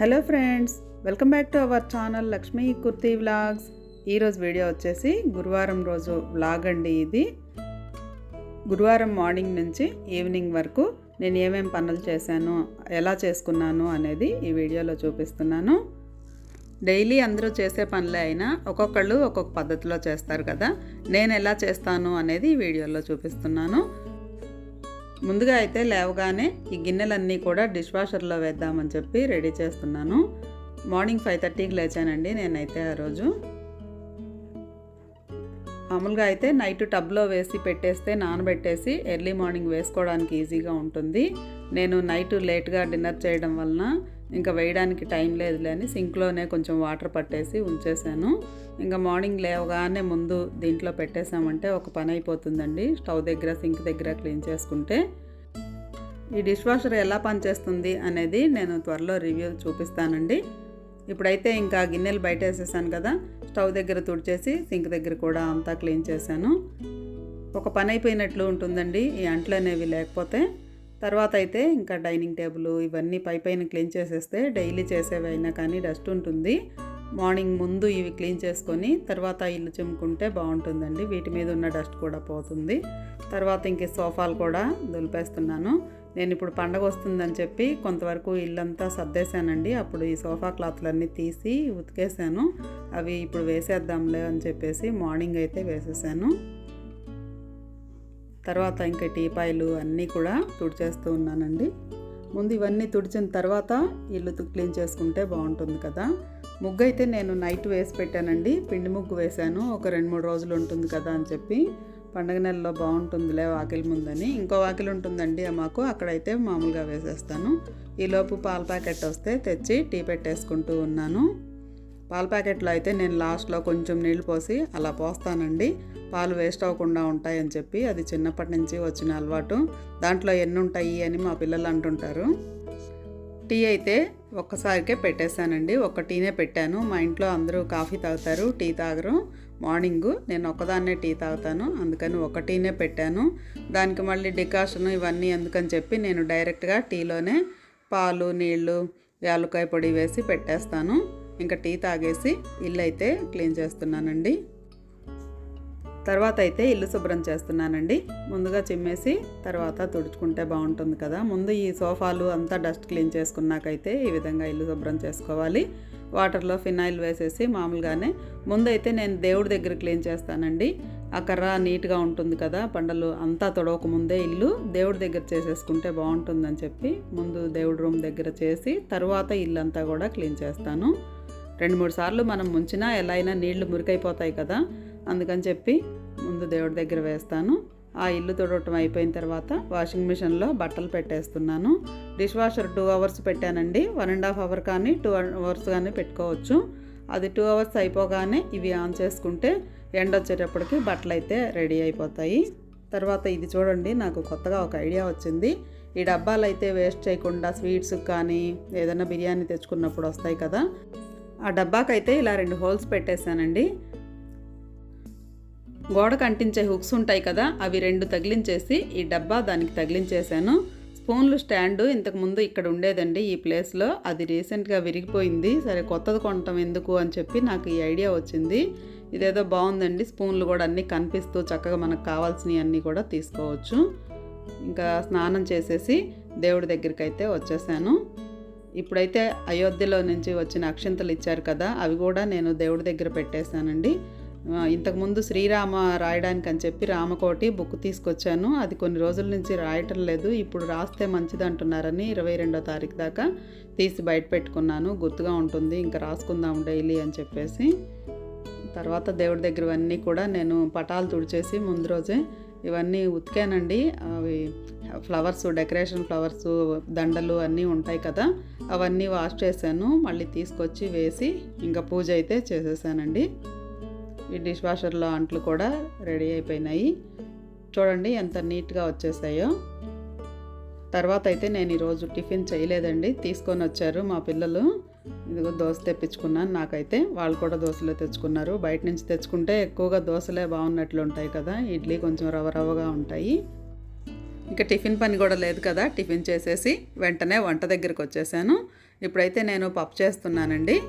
Hello friends welcome back to our channel Lakshmi Kurti vlogs. ఈరోజు video వచ్చేసి గురువారం రోజు వ్లాగ్ అండి ఇది. గురువారం మార్నింగ్ నుంచి ఈవినింగ్ వరకు నేను ఏమేమి పనులు చేశాను ఎలా చేసుకున్నాను అనేది ఈ వీడియోలో చూపిస్తున్నాను. డైలీ అందరూ చేసే పనులే అయినా ఒక్కొక్కళ్ళు ఒక్కొక్క పద్ధతిలో చేస్తారు కదా నేను ఎలా చేస్తాను అనేది ఈ వీడియోలో చూపిస్తున్నాను. ముందుగా అయితే లేవగానే ఈ గిన్నెలన్నీ కూడా డిష్ వాషర్లో వేద్దామని చెప్పి రెడీ చేస్తున్నాను. మార్నింగ్ ఫైవ్ థర్టీకి లేచానండి నేనైతే ఆ రోజు. మామూలుగా అయితే నైట్ టబ్లో వేసి పెట్టేస్తే నానబెట్టేసి ఎర్లీ మార్నింగ్ వేసుకోవడానికి ఈజీగా ఉంటుంది. నేను నైట్ లేట్గా డిన్నర్ చేయడం వలన ఇంకా వేయడానికి టైం లేదులే అని సింక్లోనే కొంచెం వాటర్ పట్టేసి ఉంచేసాను. ఇంకా మార్నింగ్ లేవగానే ముందు దీంట్లో పెట్టేసామంటే ఒక పని అయిపోతుందండి. స్టవ్ దగ్గర సింక్ దగ్గర క్లీన్ చేసుకుంటే. ఈ డిష్ వాషర్ ఎలా పనిచేస్తుంది అనేది నేను త్వరలో రివ్యూ చూపిస్తానండి. ఇప్పుడైతే ఇంకా గిన్నెలు బయట వేసేసాను కదా స్టవ్ దగ్గర తుడిచేసి సింక్ దగ్గర కూడా అంతా క్లీన్ చేశాను. ఒక పని అయిపోయినట్లు ఉంటుందండి ఈ అంట్లు అనేవి లేకపోతే. తర్వాత అయితే ఇంకా డైనింగ్ టేబుల్ ఇవన్నీ పై పైన క్లీన్ చేసేస్తే డైలీ చేసేవైనా కానీ డస్ట్ ఉంటుంది. మార్నింగ్ ముందు ఇవి క్లీన్ చేసుకొని తర్వాత ఇల్లు చిమ్ముకుంటే బాగుంటుందండి. వీటి మీద ఉన్న డస్ట్ కూడా పోతుంది. తర్వాత ఇంక సోఫాలు కూడా దులిపేస్తున్నాను. నేను ఇప్పుడు పండగ వస్తుందని చెప్పి కొంతవరకు ఇల్లంతా సర్దేశానండి. అప్పుడు ఈ సోఫా క్లాత్లన్నీ తీసి ఉతికేసాను అవి ఇప్పుడు వేసేద్దాంలే అని చెప్పేసి మార్నింగ్ అయితే వేసేసాను. తర్వాత ఇంకా టీపాయిలు అన్నీ కూడా తుడిచేస్తూ ఉన్నానండి. ముందు ఇవన్నీ తుడిచిన తర్వాత ఇల్లు క్లీన్ చేసుకుంటే బాగుంటుంది కదా. ముగ్గు అయితే నేను నైట్ వేసి పెట్టానండి. పిండి ముగ్గు వేశాను. ఒక రెండు మూడు రోజులు ఉంటుంది కదా అని చెప్పి. పండగ నెలలో బాగుంటుందిలే వాకిలి ముందని. ఇంకో వాకిలి ఉంటుందండి మాకు. అక్కడైతే మామూలుగా వేసేస్తాను. ఈలోపు పాల ప్యాకెట్ వస్తే తెచ్చి టీ పెట్టేసుకుంటూ ఉన్నాను. పాల ప్యాకెట్లో అయితే నేను లాస్ట్లో కొంచెం నీళ్ళు పోసి అలా పోస్తానండి. పాలు వేస్ట్ అవ్వకుండా ఉంటాయని చెప్పి అది చిన్నప్పటి నుంచి వచ్చిన అలవాటు. దాంట్లో ఎన్ని ఉంటాయి అని మా పిల్లలు అంటుంటారు. టీ అయితే ఒక్కసారికే పెట్టేశానండి. ఒక టీనే పెట్టాను. మా ఇంట్లో అందరూ కాఫీ తాగుతారు టీ తాగరు. మార్నింగ్ నేను ఒక్కదాన్నే టీ తాగుతాను. అందుకని ఒక టీనే పెట్టాను. దానికి మళ్ళీ డికాషన్ ఇవన్నీ ఎందుకని చెప్పి నేను డైరెక్ట్గా టీలోనే పాలు నీళ్ళు యాలకాయ పొడి వేసి పెట్టేస్తాను. ఇంకా టీ తాగేసి ఇల్లు అయితే క్లీన్ చేస్తున్నానండి. తర్వాత అయితే ఇల్లు శుభ్రం చేస్తున్నానండి. ముందుగా చిమ్మేసి తర్వాత తుడుచుకుంటే బాగుంటుంది కదా. ముందు ఈ సోఫాలు అంతా డస్ట్ క్లీన్ చేసుకున్నాకైతే ఈ విధంగా ఇల్లు శుభ్రం చేసుకోవాలి. వాటర్లో ఫినాయిల్ వేసేసి మామూలుగానే ముందైతే నేను దేవుడి దగ్గర క్లీన్ చేస్తానండి. ఆ కర్ర నీట్గా ఉంటుంది కదా పండలు అంతా తొడవక ముందే ఇల్లు దేవుడి దగ్గర చేసేసుకుంటే బాగుంటుందని చెప్పి ముందు దేవుడి రూమ్ దగ్గర చేసి తర్వాత ఇల్లు అంతా కూడా క్లీన్ చేస్తాను. రెండు మూడు సార్లు మనం ముంచినా ఎలా అయినా నీళ్ళు మురికైపోతాయి కదా? అందుకని చెప్పి ముందు దేవుడి దగ్గర వేస్తాను. ఆ ఇల్లు తుడవటం అయిపోయిన తర్వాత వాషింగ్ మిషన్లో బట్టలు పెట్టేస్తున్నాను. డిష్ వాషర్ టూ అవర్స్ పెట్టానండి. వన్ అండ్ హాఫ్ అవర్ కానీ టూ అవర్స్ కానీ పెట్టుకోవచ్చు. అది టూ అవర్స్ అయిపోగానే ఇవి ఆన్ చేసుకుంటే ఎండ వచ్చేటప్పటికి బట్టలు అయితే రెడీ అయిపోతాయి. తర్వాత ఇది చూడండి నాకు కొత్తగా ఒక ఐడియా వచ్చింది. ఈ డబ్బాలు అయితే వేస్ట్ చేయకుండా స్వీట్స్ కానీ ఏదైనా బిర్యానీ తెచ్చుకున్నప్పుడు వస్తాయి కదా? ఆ డబ్బాకైతే ఇలా రెండు హోల్స్ పెట్టేశానండి. గోడకు అంటించే హుక్స్ ఉంటాయి కదా అవి రెండు తగిలించేసి ఈ డబ్బా దానికి తగిలించేశాను. స్పూన్లు స్టాండు ఇంతకుముందు ఇక్కడ ఉండేదండి ఈ ప్లేస్లో. అది రీసెంట్గా విరిగిపోయింది. సరే కొత్తది కొనటం ఎందుకు అని చెప్పి నాకు ఈ ఐడియా వచ్చింది. ఇదేదో బాగుందండి స్పూన్లు కూడా అన్నీ కనిపిస్తూ చక్కగా మనకు కావాల్సినవి అన్నీ కూడా తీసుకోవచ్చు. ఇంకా స్నానం చేసేసి దేవుడి దగ్గరికి అయితే వచ్చేసాను. ఇప్పుడైతే అయోధ్యలో నుంచి వచ్చిన అక్షంతలు ఇచ్చారు కదా అవి కూడా నేను దేవుడి దగ్గర పెట్టేశానండి. ఇంతకుముందు శ్రీరామ రాయడానికి అని చెప్పి రామకోటి బుక్ తీసుకొచ్చాను. అది కొన్ని రోజుల నుంచి రాయటం లేదు ఇప్పుడు రాస్తే మంచిది అంటున్నారని ఇరవై రెండో తారీఖు దాకా తీసి బయట పెట్టుకున్నాను. గుర్తుగా ఉంటుంది ఇంకా రాసుకుందాం డైలీ అని చెప్పేసి. తర్వాత దేవుడి దగ్గరవన్నీ కూడా నేను పటాలు తుడిచేసి ముందు రోజే ఇవన్నీ ఉతికానండి. అవి ఫ్లవర్స్ డెకరేషన్ ఫ్లవర్స్ దండలు అన్నీ ఉంటాయి కదా అవన్నీ వాష్ చేశాను. మళ్ళీ తీసుకొచ్చి వేసి ఇంకా పూజ అయితే చేసేసానండి. ఈ డిష్ వాషర్లో అంట్లు కూడా రెడీ అయిపోయినాయి. చూడండి ఎంత నీట్గా వచ్చేసాయో. తర్వాత అయితే నేను ఈరోజు టిఫిన్ చేయలేదండి. తీసుకొని వచ్చారు మా పిల్లలు. ఇదిగో దోశ తెప్పించుకున్నాను. నాకైతే వాళ్ళు కూడా దోశలే తెచ్చుకున్నారు. బయట నుంచి తెచ్చుకుంటే ఎక్కువగా దోశలే బాగున్నట్లు ఉంటాయి కదా. ఇడ్లీ కొంచెం రవ రవగా ఉంటాయి. ఇంకా టిఫిన్ పని కూడా లేదు కదా. టిఫిన్ చేసేసి వెంటనే వంట దగ్గరికి వచ్చేసాను. ఇప్పుడైతే నేను పప్పు చేస్తున్నానండి.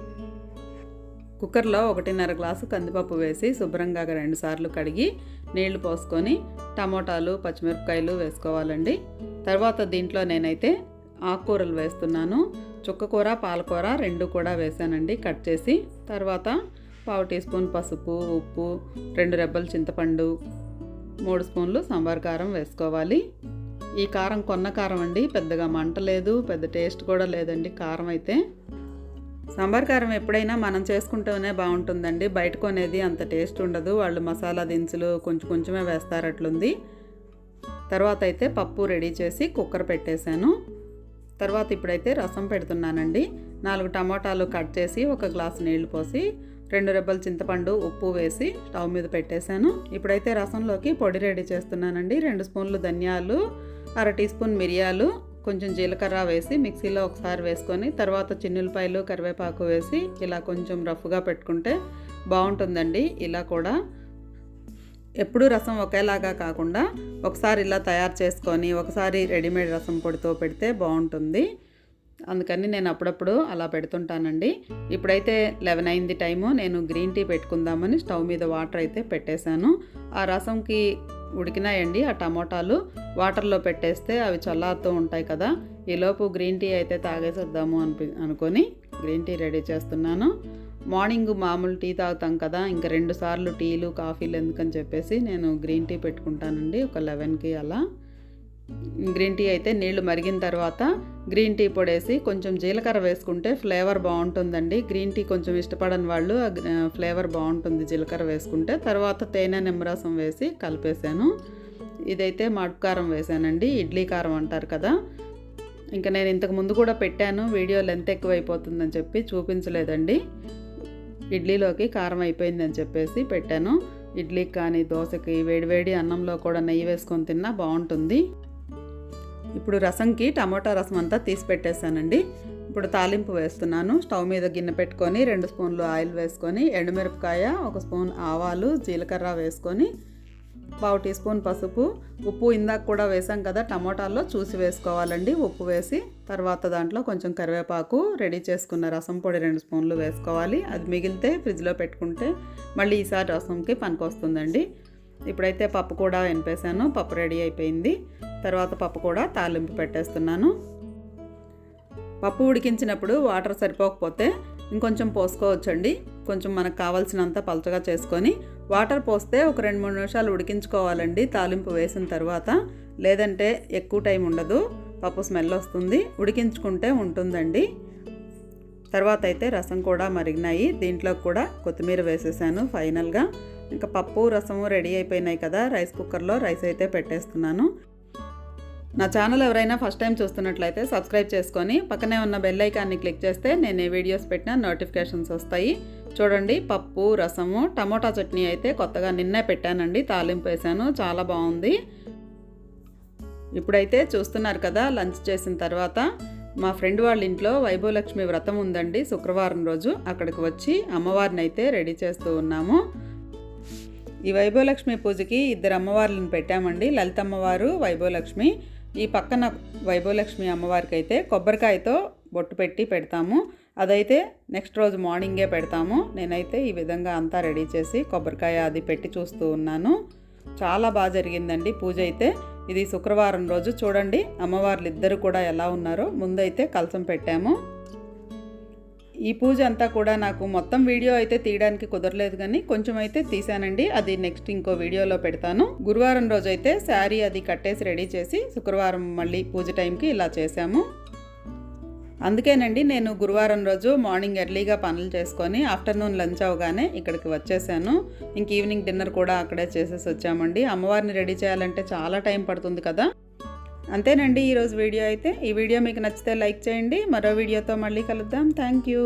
కుక్కర్లో ఒకటిన్నర గ్లాసు కందిపప్పు వేసి శుభ్రంగా రెండు సార్లు కడిగి నీళ్ళు పోసుకొని టమోటాలు పచ్చిమిరపకాయలు వేసుకోవాలండి. తర్వాత దీంట్లో నేనైతే ఆకుకూరలు వేస్తున్నాను. చుక్కకూర పాలకూర రెండు కూడా వేసానండి. కట్ చేసి తర్వాత పావు టీ స్పూన్ పసుపు ఉప్పు రెండు రెబ్బలు చింతపండు మూడు స్పూన్లు సాంబార్ కారం వేసుకోవాలి. ఈ కారం కొన్న కారం అండి. పెద్దగా మంట లేదు పెద్ద టేస్ట్ కూడా లేదండి కారం అయితే. సాంబార్ కారం ఎప్పుడైనా మనం చేసుకుంటూనే బాగుంటుందండి. బయట కొనేది అంత టేస్ట్ ఉండదు. వాళ్ళు మసాలా దినుసులు కొంచెం కొంచెమే వేస్తారట్లుంది. తర్వాత అయితే పప్పు రెడీ చేసి కుక్కర్ పెట్టేశాను. తర్వాత ఇప్పుడైతే రసం పెడుతున్నానండి. నాలుగు టమాటాలు కట్ చేసి ఒక గ్లాస్ నీళ్ళు పోసి రెండు రెబ్బలు చింతపండు ఉప్పు వేసి స్టవ్ మీద పెట్టేశాను. ఇప్పుడైతే రసంలోకి పొడి రెడీ చేస్తున్నానండి. రెండు స్పూన్లు ధనియాలు అర టీ స్పూన్ మిరియాలు కొంచెం జీలకర్ర వేసి మిక్సీలో ఒకసారి వేసుకొని తర్వాత చిన్నులపాయలు కరివేపాకు వేసి ఇలా కొంచెం రఫ్గా పెట్టుకుంటే బాగుంటుందండి. ఇలా కూడా ఎప్పుడూ రసం ఒకేలాగా కాకుండా ఒకసారి ఇలా తయారు చేసుకొని ఒకసారి రెడీమేడ్ రసం పొడితో పెడితే బాగుంటుంది. అందుకని నేను అప్పుడప్పుడు అలా పెడుతుంటానండి. ఇప్పుడైతే లెవెన్ అయింది టైము నేను గ్రీన్ టీ పెట్టుకుందామని స్టవ్ మీద వాటర్ అయితే పెట్టేశాను. ఆ రసంకి ఉడికినాయండి ఆ టమోటాలు. వాటర్లో పెట్టేస్తే అవి చల్లారుతూ ఉంటాయి కదా. ఈలోపు గ్రీన్ టీ అయితే తాగేసేద్దాము అనిపి అనుకొని గ్రీన్ టీ రెడీ చేస్తున్నాను. మార్నింగ్ మామూలు టీ తాగుతాం కదా ఇంకా రెండు సార్లు టీలు కాఫీలు ఎందుకని చెప్పేసి నేను గ్రీన్ టీ పెట్టుకుంటానండి ఒక లెవెన్కి అలా. గ్రీన్ టీ అయితే నీళ్ళు మరిగిన తర్వాత గ్రీన్ టీ పొడేసి కొంచెం జీలకర్ర వేసుకుంటే ఫ్లేవర్ బాగుంటుందండి. గ్రీన్ టీ కొంచెం ఇష్టపడని వాళ్ళు ఫ్లేవర్ బాగుంటుంది జీలకర్ర వేసుకుంటే. తర్వాత తేనె నిమ్మరసం వేసి కలిపేశాను ఇదైతే మడుకారం కారం వేసానండి ఇడ్లీ కారం అంటారు కదా. ఇంకా నేను ఇంతకు ముందు కూడా పెట్టాను వీడియో లెంత్ ఎక్కువైపోతుందని చెప్పి చూపించలేదండి. ఇడ్లీలోకి కారం అయిపోయిందని చెప్పేసి పెట్టాను. ఇడ్లీకి కానీ దోశకి వేడివేడి అన్నంలో కూడా నెయ్యి వేసుకొని తిన్నా బాగుంటుంది. ఇప్పుడు రసంకి టమాటా రసం అంతా తీసి పెట్టేశానండి. ఇప్పుడు తాలింపు వేస్తున్నాను. స్టవ్ మీద గిన్నె పెట్టుకొని రెండు స్పూన్లు ఆయిల్ వేసుకొని ఎండుమిరపకాయ ఒక స్పూన్ ఆవాలు జీలకర్ర వేసుకొని పావు టీ స్పూన్ పసుపు. ఉప్పు ఇందాక కూడా వేసాం కదా టమోటాల్లో చూసి వేసుకోవాలండి. ఉప్పు వేసి తర్వాత దాంట్లో కొంచెం కరివేపాకు రెడీ చేసుకున్న రసం పొడి రెండు స్పూన్లు వేసుకోవాలి. అది మిగిలితే ఫ్రిడ్జ్లో పెట్టుకుంటే మళ్ళీ ఈసారి రసంకి పనికొస్తుందండి ఇప్పుడైతే పప్పు కూడా వినిపేశాను పప్పు రెడీ అయిపోయింది. తర్వాత పప్పు కూడా తాలింపు పెట్టేస్తున్నాను. పప్పు ఉడికించినప్పుడు వాటర్ సరిపోకపోతే ఇంకొంచెం పోసుకోవచ్చండి. కొంచెం మనకు కావాల్సినంత పలచగా చేసుకొని వాటర్ పోస్తే ఒక రెండు మూడు నిమిషాలు ఉడికించుకోవాలండి తాలింపు వేసిన తర్వాత. లేదంటే ఎక్కువ టైం ఉండదు పప్పు స్మెల్ వస్తుంది ఉడికించుకుంటే ఉంటుందండి. తర్వాత అయితే రసం కూడా మరిగినాయి. దీంట్లో కూడా కొత్తిమీర వేసేసాను ఫైనల్గా. ఇంకా పప్పు రసము రెడీ అయిపోయినాయి కదా రైస్ కుక్కర్లో రైస్ అయితే పెట్టేస్తున్నాను. నా ఛానల్ ఎవరైనా ఫస్ట్ టైం చూస్తున్నట్లయితే సబ్స్క్రైబ్ చేసుకొని పక్కనే ఉన్న బెల్ ఐకాన్ని క్లిక్ చేస్తే నేను ఏ వీడియోస్ పెట్టినా నోటిఫికేషన్స్ వస్తాయి. చూడండి పప్పు రసము టమోటా చట్నీ అయితే కొత్తగా నిన్నే పెట్టానండి తాలింపు వేసాను చాలా బాగుంది. ఇప్పుడైతే చూస్తున్నారు కదా లంచ్ చేసిన తర్వాత మా ఫ్రెండ్ వాళ్ళ ఇంట్లో వైభవలక్ష్మి వ్రతం ఉందండి శుక్రవారం రోజు. అక్కడికి వచ్చి అమ్మవారిని అయితే రెడీ చేస్తూ ఉన్నాము. ఈ వైభవలక్ష్మి పూజకి ఇద్దరు అమ్మవార్లను పెట్టామండి లలిత అమ్మవారు వైభవలక్ష్మి. ఈ పక్కన వైభవలక్ష్మి అమ్మవారికి అయితే కొబ్బరికాయతో బొట్టు పెట్టి పెడతాము. అదైతే నెక్స్ట్ రోజు మార్నింగే పెడతాము. నేనైతే ఈ విధంగా అంతా రెడీ చేసి కొబ్బరికాయ అది పెట్టి చూస్తూ ఉన్నాను. చాలా బాగా జరిగిందండి పూజ అయితే. ఇది శుక్రవారం రోజు చూడండి. అమ్మవార్లు ఇద్దరు కూడా ఎలా ఉన్నారో ముందైతే కలసం పెట్టాము. ఈ పూజ అంతా కూడా నాకు మొత్తం వీడియో అయితే తీయడానికి కుదరలేదు కానీ కొంచెం అయితే తీసానండి అది నెక్స్ట్ ఇంకో వీడియోలో పెడతాను. గురువారం రోజు అయితే శారీ అది కట్టేసి రెడీ చేసి శుక్రవారం మళ్ళీ పూజ టైంకి ఇలా చేశాము. అందుకేనండి నేను గురువారం రోజు మార్నింగ్ ఎర్లీగా పనులు చేసుకొని ఆఫ్టర్నూన్ లంచ్ అవగానే ఇక్కడికి వచ్చేసాను. ఇంక ఈవినింగ్ డిన్నర్ కూడా అక్కడే చేసేసి వచ్చామండి. అమ్మవారిని రెడీ చేయాలంటే చాలా టైం పడుతుంది కదా. అంతేనండి ఈరోజు వీడియో అయితే. ఈ వీడియో మీకు నచ్చితే లైక్ చేయండి. మరో వీడియోతో మళ్ళీ కలుద్దాం. Thank you.